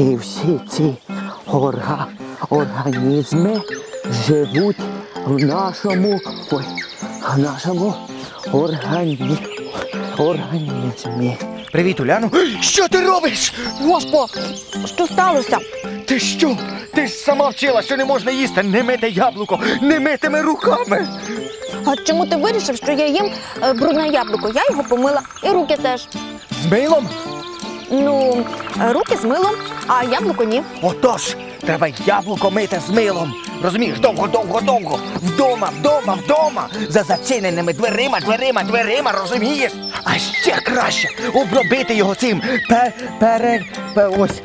и все эти орха, орханизмы живуть в нашому, ой, в нашому органі, організмі. Привіт, Уляно. Що ти робиш? Гошко, що сталося? Ти що? Ти ж сама вчила, що не можна їсти немите яблуко, немитими руками. А чому ти вирішив, що я їм е, брудне яблуко? Я його помила і руки теж. З милом? Ну, е, руки з милом, а яблуко ні. Отож, треба яблуко мити з милом. Розумієш, довго, довго, довго. Вдома, вдома, вдома. За зачиненими дверима, дверима, дверима, розумієш? А ще краще обробити його цим пе, пере, пе, ось,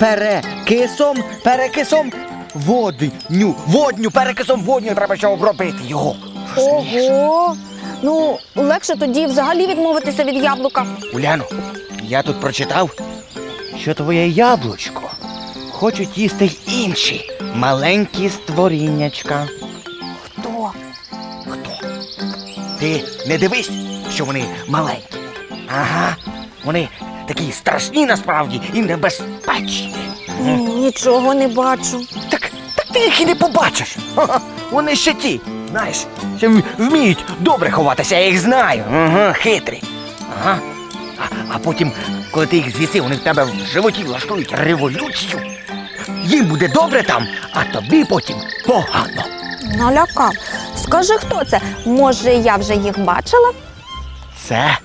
перекисом, перекисом водню, водню, перекисом водню треба ще обробити його. Розумієш? Ого. Ну, легше тоді взагалі відмовитися від яблука. Уляно, я тут прочитав, що твоє яблучко хочуть їсти й інші маленькі створіннячка. То. Хто? Ти не дивись, що вони маленькі. Ага, вони такі страшні насправді і небезпечні. Нічого не бачу. Так, так ти їх і не побачиш. Вони ще ті, знаєш, ще вміють добре ховатися, я їх знаю. Ага, хитрі. Ага. А, а потім, коли ти їх з'їси, вони в тебе в животі влаштують революцію. Їм буде добре там, а тобі потім погано. Налякав. Скажи, хто це? Може, я вже їх бачила? Це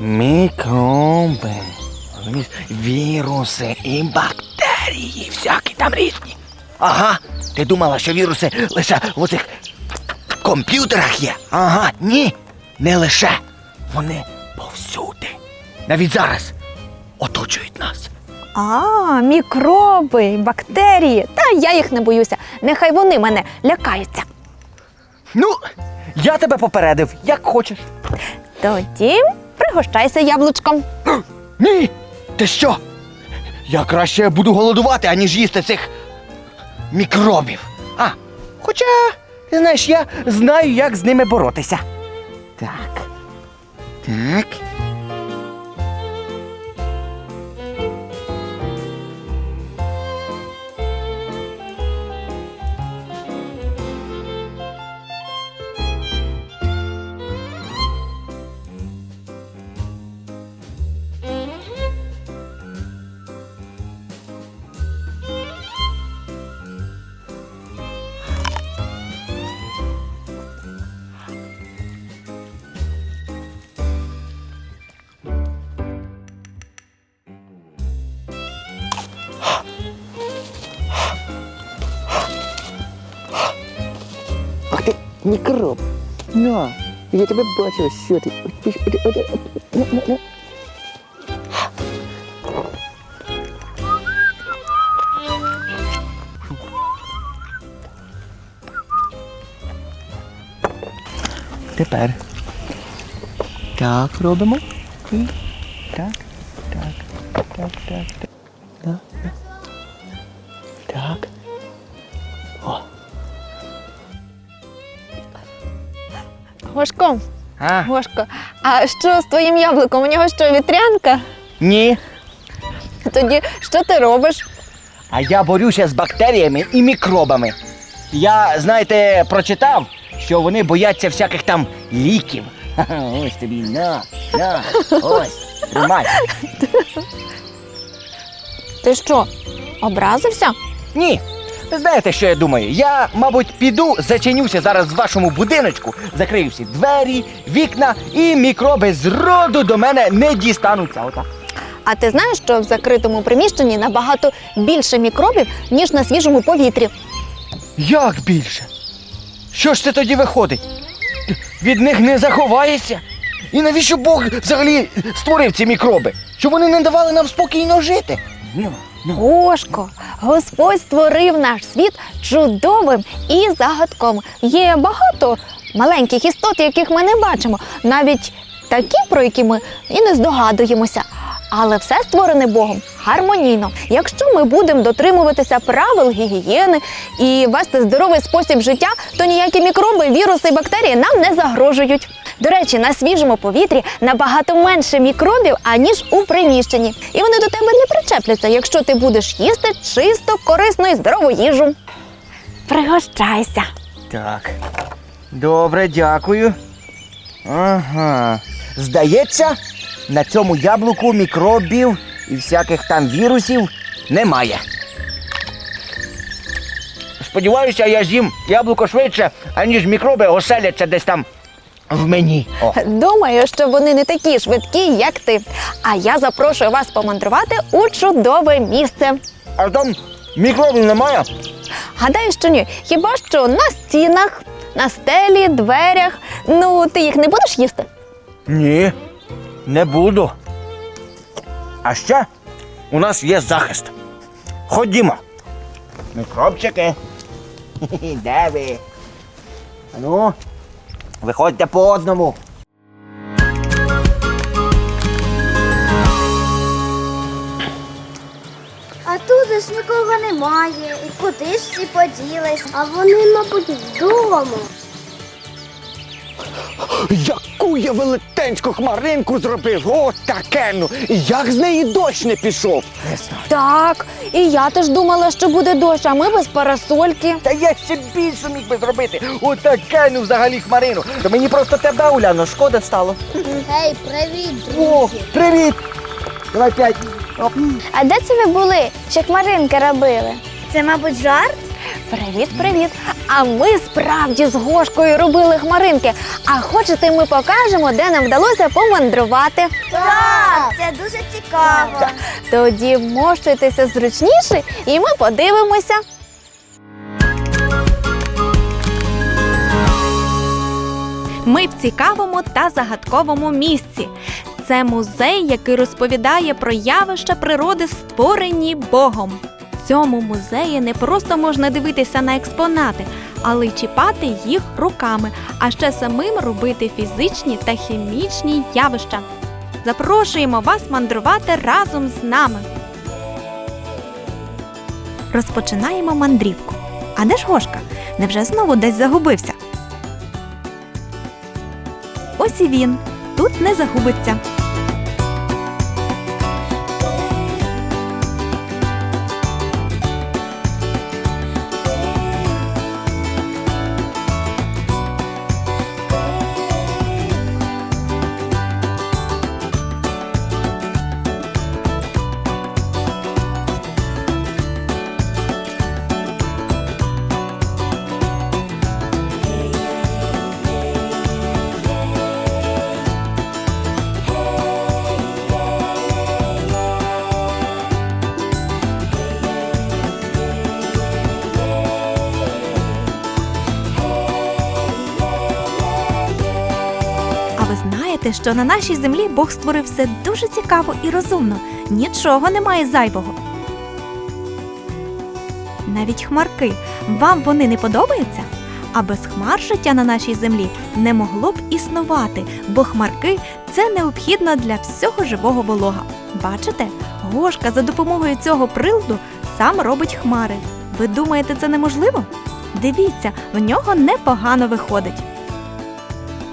мікроби. Розумієш? Віруси і бактерії, всякі там різні. Ага, ти думала, що віруси лише в оцих комп'ютерах є? Ага, ні, не лише. Вони повсюди. Навіть зараз оточують нас. А, мікроби, бактерії. Та я їх не боюся. Нехай вони мене лякаються. Ну, я тебе попередив, як хочеш. Тоді пригощайся яблучком. Ні. Ти що? Я краще буду голодувати, аніж їсти цих мікробів. А, хоча, ти знаєш, я знаю, як з ними боротися. Так. Так. Мікроб. На, я тебе бачила, що ти. Тепер. Так робимо. Так, так, так, так, так. А, Гошко, а що з твоїм яблуком? У нього що, вітрянка? ні. Тоді що ти робиш? А я борюся з бактеріями і мікробами. Я, знаєте, прочитав, що вони бояться всяких там ліків. Ха-ха, Ось тобі на, на, ось, тримай. Ти що, образився? Ні. Знаєте, що я думаю? Я, мабуть, піду, зачинюся зараз в вашому будиночку, закрию всі двері, вікна і мікроби з роду до мене не дістануться. Отак. А ти знаєш, що в закритому приміщенні набагато більше мікробів, ніж на свіжому повітрі. Як більше? Що ж це тоді виходить? Від них не заховаєшся? І навіщо Бог взагалі створив ці мікроби? Щоб вони не давали нам спокійно жити? Ну, Гошко, Господь створив наш світ чудовим і загадком. Є багато маленьких істот, яких ми не бачимо, навіть такі, про які ми і не здогадуємося. Але все створене Богом гармонійно. Якщо ми будемо дотримуватися правил гігієни і вести здоровий спосіб життя, то ніякі мікроби, віруси і бактерії нам не загрожують. До речі, на свіжому повітрі набагато менше мікробів, аніж у приміщенні. І вони до тебе не причепляться, якщо ти будеш їсти чисто, корисну і здорову їжу. Пригощайся. Так. Добре, дякую. Ага. Здається, на цьому яблуку мікробів і всяких там вірусів немає. Сподіваюся, я з'їм яблуко швидше, аніж мікроби оселяться десь там в мені. О. Думаю, що вони не такі швидкі, як ти. А я запрошую вас помандрувати у чудове місце. А там мікробів немає? Гадаю, що ні. Хіба що на стінах, на стелі, дверях. Ну, ти їх не будеш їсти? Ні, не буду. А ще у нас є захист. Ходімо. Мікробчики. Хі-хі, Де ви? Ану, виходьте по одному. А тут ж нікого немає. І куди ж всі поділись? А вони, мабуть, вдома. Яку я велетенську хмаринку зробив? От такену! І як з неї дощ не пішов? Не знаю. Так, і я теж думала, що буде дощ, а ми без парасольки. Та я ще більше міг би зробити. Отаке, ну взагалі хмарину. То мені просто тебе, Уляно, шкода стало. Гей, привіт, О, друзі! привіт! Давай п'ять. Оп. А де це ви були? Що хмаринки робили? Це, мабуть, жарт? Привіт, привіт! А ми справді з Гошкою робили хмаринки. А хочете, ми покажемо, де нам вдалося помандрувати. Так, це дуже цікаво. Тоді вмощуйтеся зручніше, і ми подивимося. Ми в цікавому та загадковому місці. Це музей, який розповідає про явища природи, створені Богом. Цьому музеї не просто можна дивитися на експонати, але й чіпати їх руками, а ще самим робити фізичні та хімічні явища. Запрошуємо вас мандрувати разом з нами. Розпочинаємо мандрівку. А де ж Гошка? Невже знову десь загубився? Ось і він. Тут не загубиться. Знаєте, що на нашій землі Бог створив все дуже цікаво і розумно. Нічого немає зайвого. Навіть хмарки. Вам вони не подобаються? А без хмар життя на нашій землі не могло б існувати, бо хмарки це необхідно для всього живого волога. Бачите, Гошка за допомогою цього приладу сам робить хмари. Ви думаєте, це неможливо? Дивіться, в нього непогано виходить.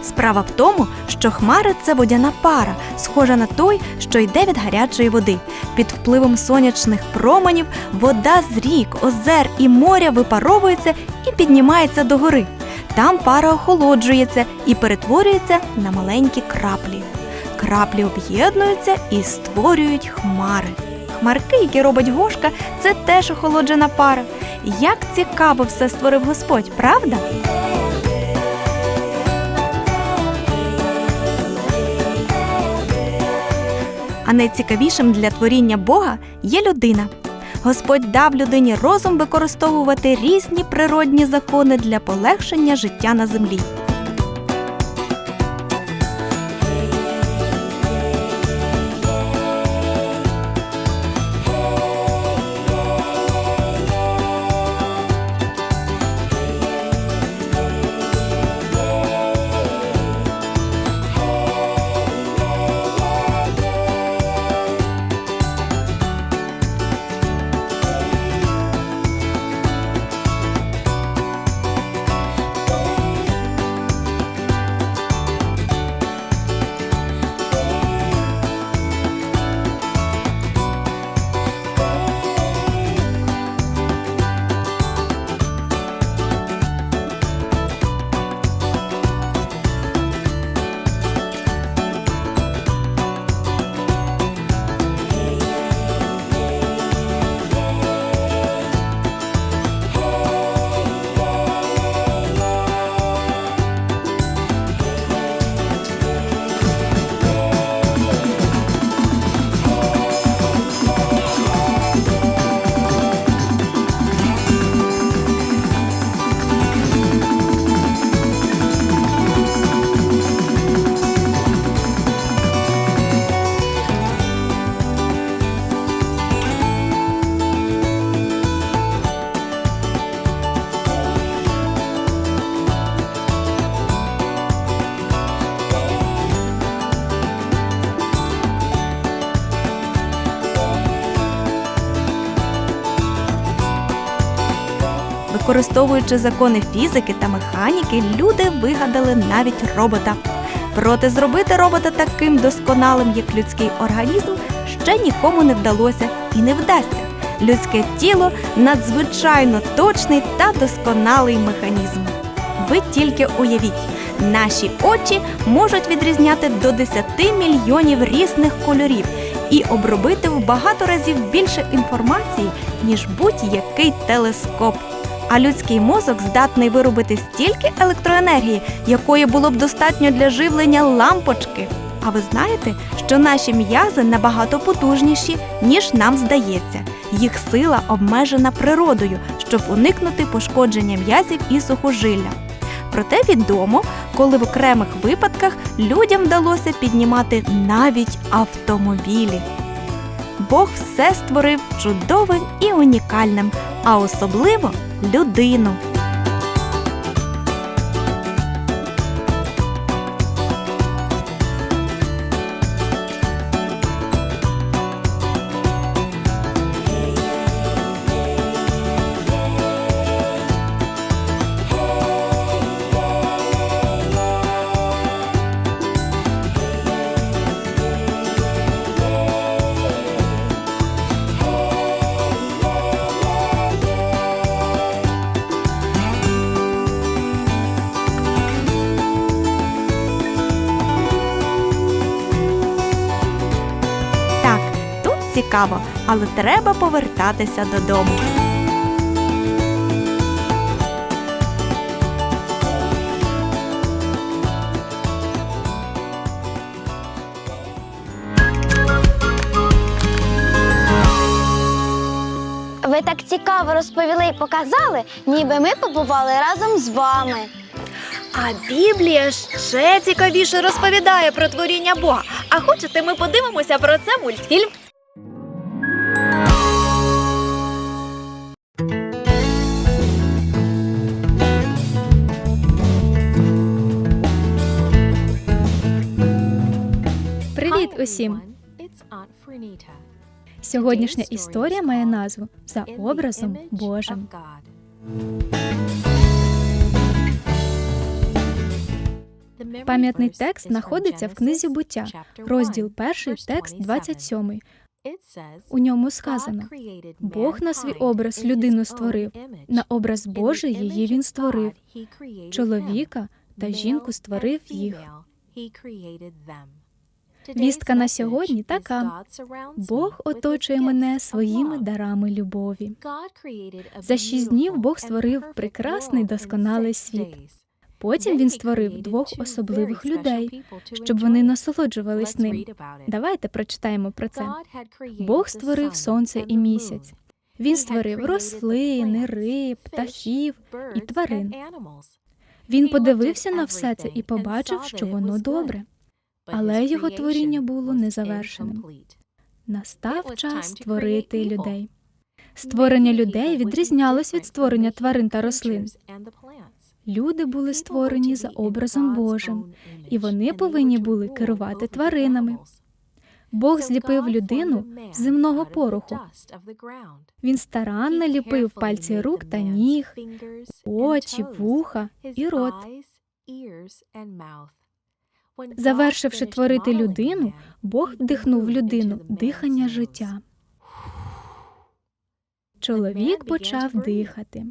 Справа в тому, що хмари це водяна пара, схожа на той, що йде від гарячої води. Під впливом сонячних променів вода з рік, озер і моря випаровується і піднімається догори. Там пара охолоджується і перетворюється на маленькі краплі. Краплі об'єднуються і створюють хмари. Хмарки, які робить Гошка, це теж охолоджена пара. Як цікаво все створив Господь, правда? А найцікавішим для творіння Бога є людина. Господь дав людині розум використовувати різні природні закони для полегшення життя на землі. Використовуючи закони фізики та механіки, люди вигадали навіть робота. Проте зробити робота таким досконалим, як людський організм, ще нікому не вдалося і не вдасться. Людське тіло надзвичайно точний та досконалий механізм. Ви тільки уявіть, наші очі можуть відрізняти до 10 мільйонів різних кольорів і обробити в багато разів більше інформації, ніж будь-який телескоп. А людський мозок здатний виробити стільки електроенергії, якої було б достатньо для живлення лампочки. А ви знаєте, що наші м'язи набагато потужніші, ніж нам здається. Їх сила обмежена природою, щоб уникнути пошкодження м'язів і сухожилля. Проте відомо, коли в окремих випадках людям вдалося піднімати навіть автомобілі. Бог все створив чудовим і унікальним, а особливо людину. Цікаво, але треба повертатися додому. Ви так цікаво розповіли і показали, ніби ми побували разом з вами. А Біблія ще цікавіше розповідає про творіння Бога. А хочете, ми подивимося про це мультфільм? Усім! Сьогоднішня історія має назву За образом Божим. Пам'ятний текст знаходиться в книзі буття, розділ 1, текст 27. У ньому сказано: Бог на свій образ людину створив, на образ Божий її він створив. Чоловіка та жінку створив їх. Вістка на сьогодні така: Бог оточує мене своїми дарами любові. За шість днів Бог створив прекрасний досконалий світ. Потім він створив двох особливих людей, щоб вони насолоджувались ним. Давайте прочитаємо про це. Бог створив сонце і місяць. Він створив рослини, риб, птахів і тварин. Він подивився на все це і побачив, що воно добре. Але його творіння було незавершеним. Настав час створити людей. Створення людей відрізнялось від створення тварин та рослин. Люди були створені за образом Божим, і вони повинні були керувати тваринами. Бог зліпив людину з земного пороху. Він старанно ліпив пальці рук та ніг, очі, вуха і рот. Завершивши творити людину, Бог вдихнув в людину дихання життя. Чоловік почав дихати.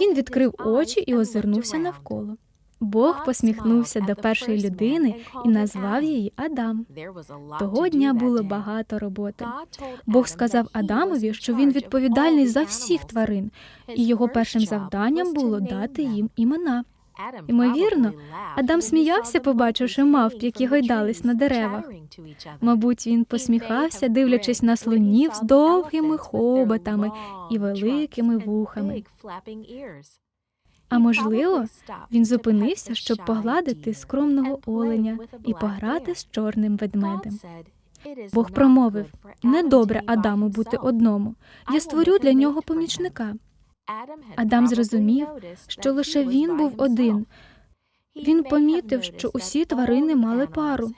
Він відкрив очі і озирнувся навколо. Бог посміхнувся до першої людини і назвав її Адам. Того дня було багато роботи. Бог сказав Адамові, що він відповідальний за всіх тварин, і його першим завданням було дати їм імена. Ймовірно, Адам сміявся, побачивши мавп, які гойдались на деревах. Мабуть, він посміхався, дивлячись на слонів з довгими хоботами і великими вухами. А можливо, він зупинився, щоб погладити скромного оленя і пограти з чорним ведмедем. Бог промовив: недобре Адаму бути одному. Я створю для нього помічника. Адам зрозумів, що лише він був один, Він помітив, що усі тварини мали пару.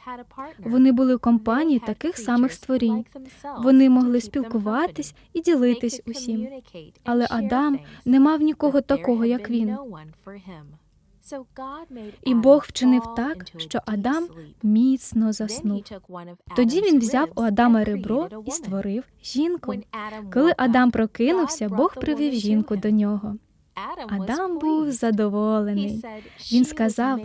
Вони були в компанії таких самих створінь. Вони могли спілкуватись і ділитись усім. Але Адам не мав нікого такого, як він. І Бог вчинив так, що Адам міцно заснув. Тоді він взяв у Адама ребро і створив жінку. Коли Адам прокинувся, Бог привів жінку до нього. Адам був задоволений. Він сказав: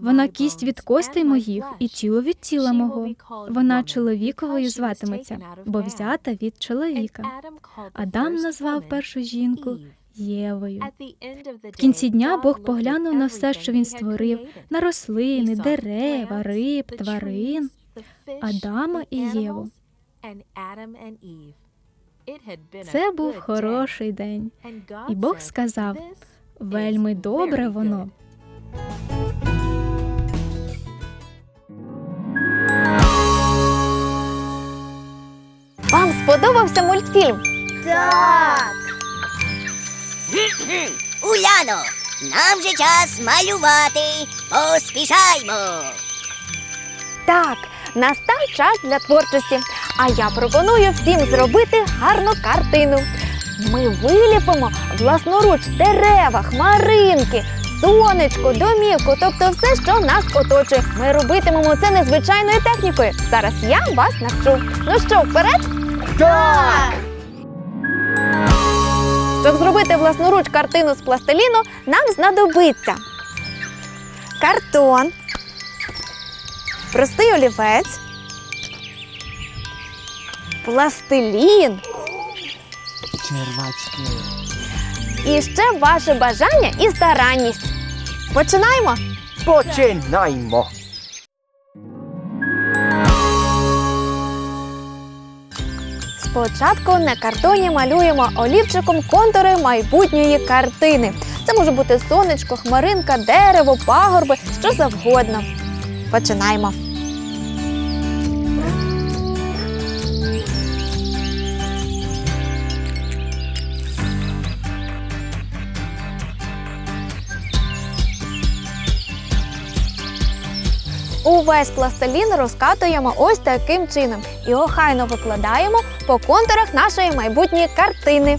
вона кість від костей моїх і тіло від тіла мого. Вона чоловіковою зватиметься, бо взята від чоловіка. Адам назвав першу жінку Євою. В кінці дня Бог поглянув на все, що він створив, на рослини, дерева, риб, тварин, Адама і Єву. Це був хороший день. І Бог сказав, Вельми добре воно. Вам сподобався мультфільм? Так. Уляно, нам же час малювати. Поспішаймо. Так, настав час для творчості. А я пропоную всім зробити гарну картину. Ми виліпимо власноруч дерева, хмаринки, сонечко, домівку, тобто все, що нас оточує. Ми робитимемо це незвичайною технікою. Зараз я вас навчу. Ну що, вперед? Так! Щоб зробити власноруч картину з пластиліну, нам знадобиться картон, простий олівець, пластилін Червачки. і ще ваше бажання і старанність. Починаємо! Починаймо. Спочатку на картоні малюємо олівчиком контури майбутньої картини. Це може бути сонечко, хмаринка, дерево, пагорби, що завгодно. Починаємо. Увесь пластилін розкатуємо ось таким чином і охайно викладаємо по контурах нашої майбутньої картини.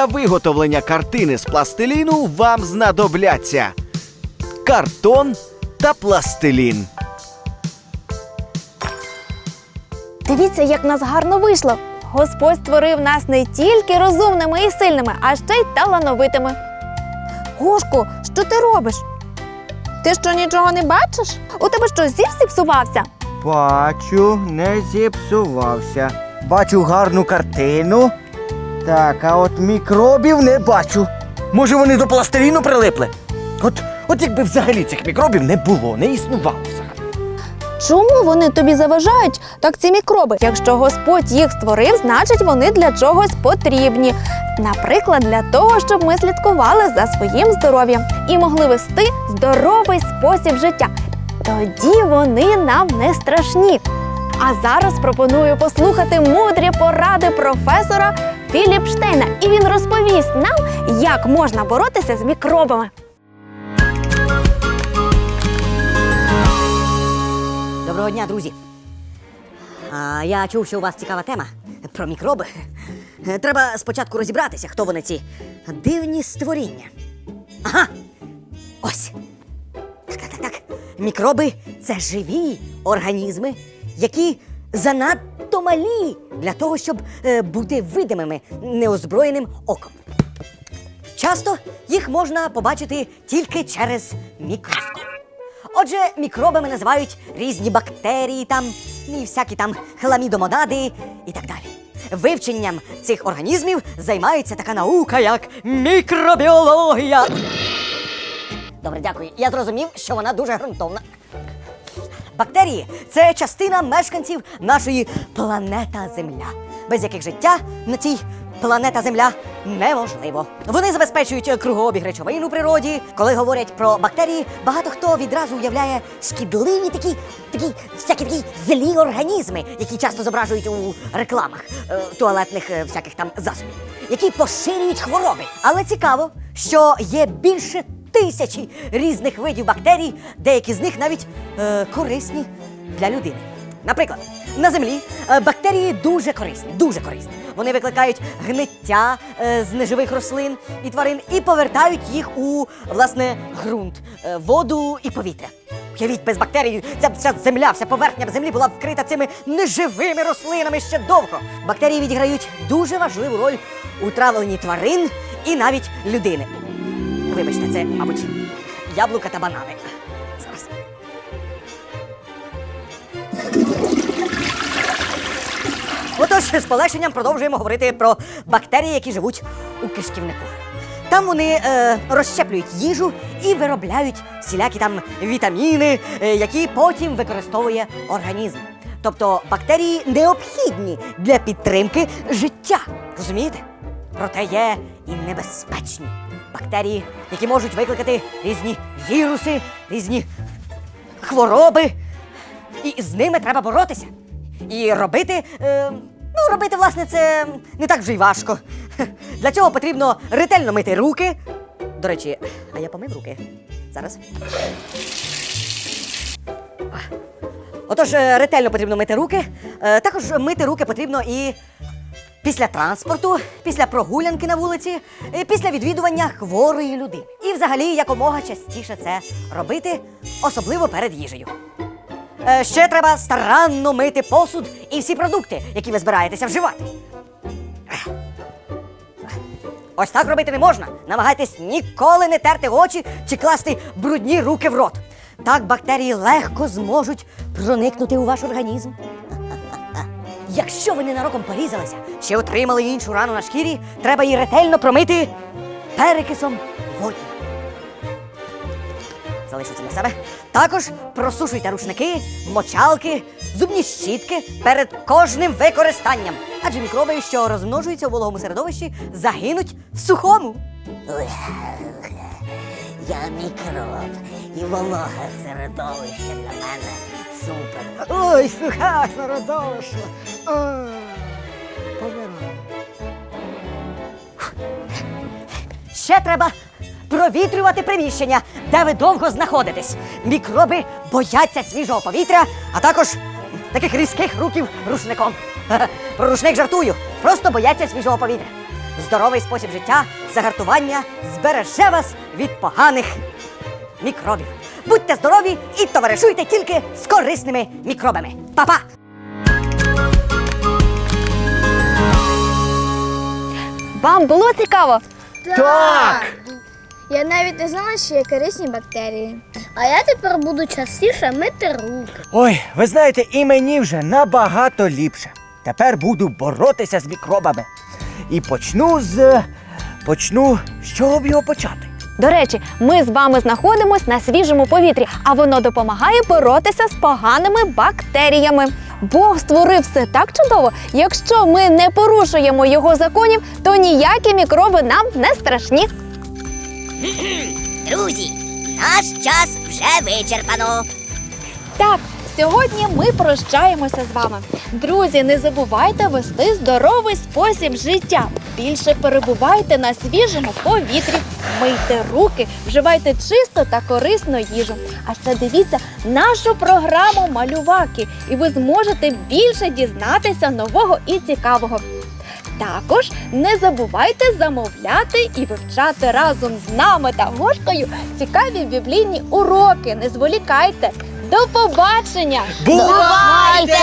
Для виготовлення картини з пластиліну вам знадобляться картон та пластилін. Дивіться, як нас гарно вийшло. Господь створив нас не тільки розумними і сильними, а ще й талановитими. Гошко, що ти робиш? Ти що нічого не бачиш? У тебе що, зір зіпсувався? Бачу, не зіпсувався. Бачу гарну картину. Так, а от мікробів не бачу. Може, вони до пластиліну прилипли? От, от якби взагалі цих мікробів не було, не існувало взагалі. Чому вони тобі заважають? Так ці мікроби. Якщо Господь їх створив, значить вони для чогось потрібні. Наприклад, для того, щоб ми слідкували за своїм здоров'ям і могли вести здоровий спосіб життя. Тоді вони нам не страшні. А зараз пропоную послухати мудрі поради професора Філіпштейна, і він розповість нам, як можна боротися з мікробами. Доброго дня, друзі. А, я чув, що у вас цікава тема про мікроби. Треба спочатку розібратися, хто вони ці дивні створіння. Ага. Ось. Так, так, так, так. Мікроби це живі, організми, які занадто малі для того, щоб е, бути видимими неозброєним оком. Часто їх можна побачити тільки через мікроскоп. Отже, мікробами називають різні бактерії там, і всякі там хламідомонади і так далі. Вивченням цих організмів займається така наука, як мікробіологія. Добре, дякую. Я зрозумів, що вона дуже ґрунтовна. Бактерії це частина мешканців нашої планета Земля, без яких життя на цій планета Земля неможливо. Вони забезпечують кругообіг речовин у природі. Коли говорять про бактерії, багато хто відразу уявляє шкідливі такі, такі всякі такі злі організми, які часто зображують у рекламах е, туалетних е, всяких там засобів, які поширюють хвороби. Але цікаво, що є більше тисячі різних видів бактерій, деякі з них навіть е, корисні для людини. Наприклад, на землі е, бактерії дуже корисні, дуже корисні. Вони викликають гниття е, з неживих рослин і тварин і повертають їх у власне ґрунт, е, воду і повітря. Уявіть, без бактерій ця вся земля, вся поверхня землі була вкрита цими неживими рослинами ще довго. Бактерії відіграють дуже важливу роль у травленні тварин і навіть людини. Вибачте, це, мабуть, яблука та банани. Зараз. Отож, з полегшенням продовжуємо говорити про бактерії, які живуть у кишківнику. Там вони е, розщеплюють їжу і виробляють всілякі там вітаміни, е, які потім використовує організм. Тобто бактерії необхідні для підтримки життя. Розумієте? Проте є і небезпечні бактерії, які можуть викликати різні віруси, різні хвороби. І з ними треба боротися. І робити. Е, ну, робити, власне, це не так вже й важко. Для цього потрібно ретельно мити руки. До речі, а я помив руки. Зараз. Отож, е, ретельно потрібно мити руки. Е, Також мити руки потрібно і після транспорту, після прогулянки на вулиці, е, після відвідування хворої людини. І взагалі якомога частіше це робити, особливо перед їжею. Е, Ще треба старанно мити посуд і всі продукти, які ви збираєтеся вживати. Ось так робити не можна. Намагайтесь ніколи не терти очі чи класти брудні руки в рот. Так бактерії легко зможуть проникнути у ваш організм. Якщо ви ненароком порізалися чи отримали іншу рану на шкірі, треба її ретельно промити перекисом воді. Залишу це для себе. Також просушуйте рушники, мочалки, зубні щітки перед кожним використанням. Адже мікроби, що розмножуються у вологому середовищі, загинуть в сухому. Я мікроб, і вологе середовище для мене супер. Ой, сухе середовище. Помираю. Ще треба провітрювати приміщення, де ви довго знаходитесь. Мікроби бояться свіжого повітря, а також таких різких руків рушником. Про рушник жартую, просто бояться свіжого повітря. Здоровий спосіб життя, загартування збереже вас від поганих мікробів. Будьте здорові і товаришуйте тільки з корисними мікробами. Па-па! Вам було цікаво? Так! Я навіть не знала, що є корисні бактерії. А я тепер буду частіше мити руки. Ой, ви знаєте, і мені вже набагато ліпше. Тепер буду боротися з мікробами. І почну з. почну. з чого б його почати? До речі, ми з вами знаходимось на свіжому повітрі, а воно допомагає боротися з поганими бактеріями. Бог створив все так чудово. Якщо ми не порушуємо його законів, то ніякі мікроби нам не страшні. Друзі, наш час вже вичерпано. Так, сьогодні ми прощаємося з вами. Друзі, не забувайте вести здоровий спосіб життя. Більше перебувайте на свіжому повітрі, мийте руки, вживайте чисто та корисну їжу. А ще дивіться нашу програму Малюваки, і ви зможете більше дізнатися нового і цікавого. Також не забувайте замовляти і вивчати разом з нами та гошкою цікаві біблійні уроки. Не зволікайте. До побачення! Бувайте!